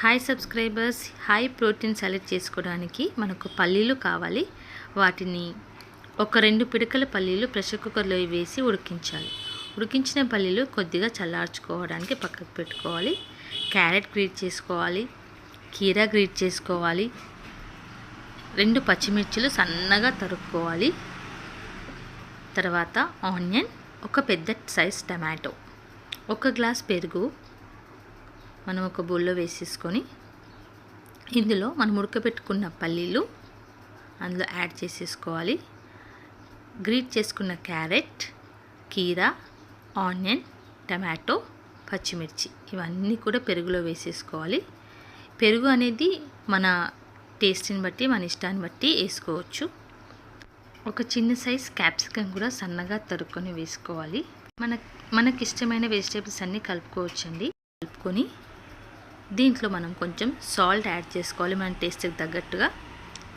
Hi subscribers high protein select చేసుకోవడానికి మనకు పల్లీలు కావాలి. వాటిని ఒక రెండు పిడకల పల్లీలు ప్రెషర్ కుక్కర్లో వేసి ఉడికించాలి. ఉడికించిన పల్లీలు కొద్దిగా చల్లార్చుకోవడానికి పక్కకు పెట్టుకోవాలి. క్యారెట్ గ్రీట్ చేసుకోవాలి. కీరా గ్రీట్ చేసుకోవాలి. రెండు పచ్చిమిర్చిలు సన్నగా తరుక్కోవాలి. తర్వాత ఆనియన్ ఒక పెద్ద సైజ్ టమాటో. ఒక గ్లాస్ పెరుగు మనం ఒక బౌల్లో వేసేసుకొని ఇందులో మనం ఉడకబెట్టుకున్న పల్లీలు అందులో యాడ్ చేసేసుకోవాలి. గ్రీట్ చేసుకున్న క్యారెట్ కీరా ఆనియన్ టమాటో పచ్చిమిర్చి ఇవన్నీ కూడా పెరుగులో వేసేసుకోవాలి. పెరుగు అనేది మన టేస్ట్ని బట్టి మన ఇష్టాన్ని బట్టి వేసుకోవచ్చు. ఒక చిన్న సైజ్ క్యాప్సికమ్ కూడా సన్నగా తరుక్కొని వేసుకోవాలి. మన మనకి ఇష్టమైన వెజిటేబుల్స్ అన్నీ కలుపుకోవచ్చండి. కలుపుకొని దీంట్లో మనం కొంచెం సాల్ట్ యాడ్ చేసుకోవాలి మన టేస్ట్కి తగ్గట్టుగా.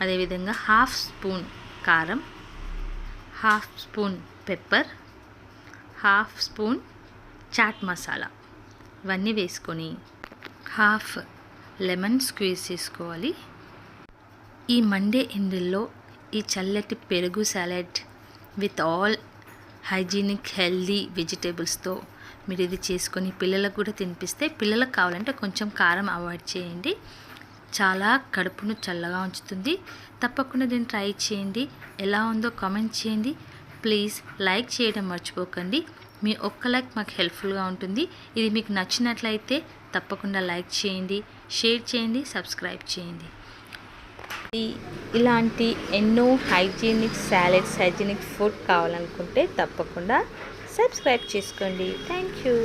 అదేవిధంగా హాఫ్ స్పూన్ కారం half spoon pepper half spoon chaat masala ఇవన్నీ వేసుకొని హాఫ్ లెమన్ స్క్వీజ్ చేసుకోవాలి. ఈ మండే ఎండిల్లో ఈ చల్లటి పెరుగు salad with all hygienic healthy వెజిటేబుల్స్తో మీరు ఇది చేసుకొని పిల్లలకు కూడా తినిపిస్తే పిల్లలకు కావాలంటే కొంచెం కారం అవాయిడ్ చేయండి. చాలా కడుపును చల్లగా ఉంచుతుంది. తప్పకుండా దీన్ని ట్రై చేయండి. ఎలా ఉందో కామెంట్ చేయండి. ప్లీజ్ లైక్ చేయడం మర్చిపోకండి. మీ ఒక్క లైక్ మాకు హెల్ప్ఫుల్గా ఉంటుంది. ఇది మీకు నచ్చినట్లయితే తప్పకుండా లైక్ చేయండి షేర్ చేయండి సబ్స్క్రైబ్ చేయండి. ఇలాంటి ఎన్నో హైజీనిక్ సాలెడ్స్ హైజీనిక్ ఫుడ్ కావాలనుకుంటే తప్పకుండా సబ్స్క్రైబ్ చేసుకోండి. Thank you.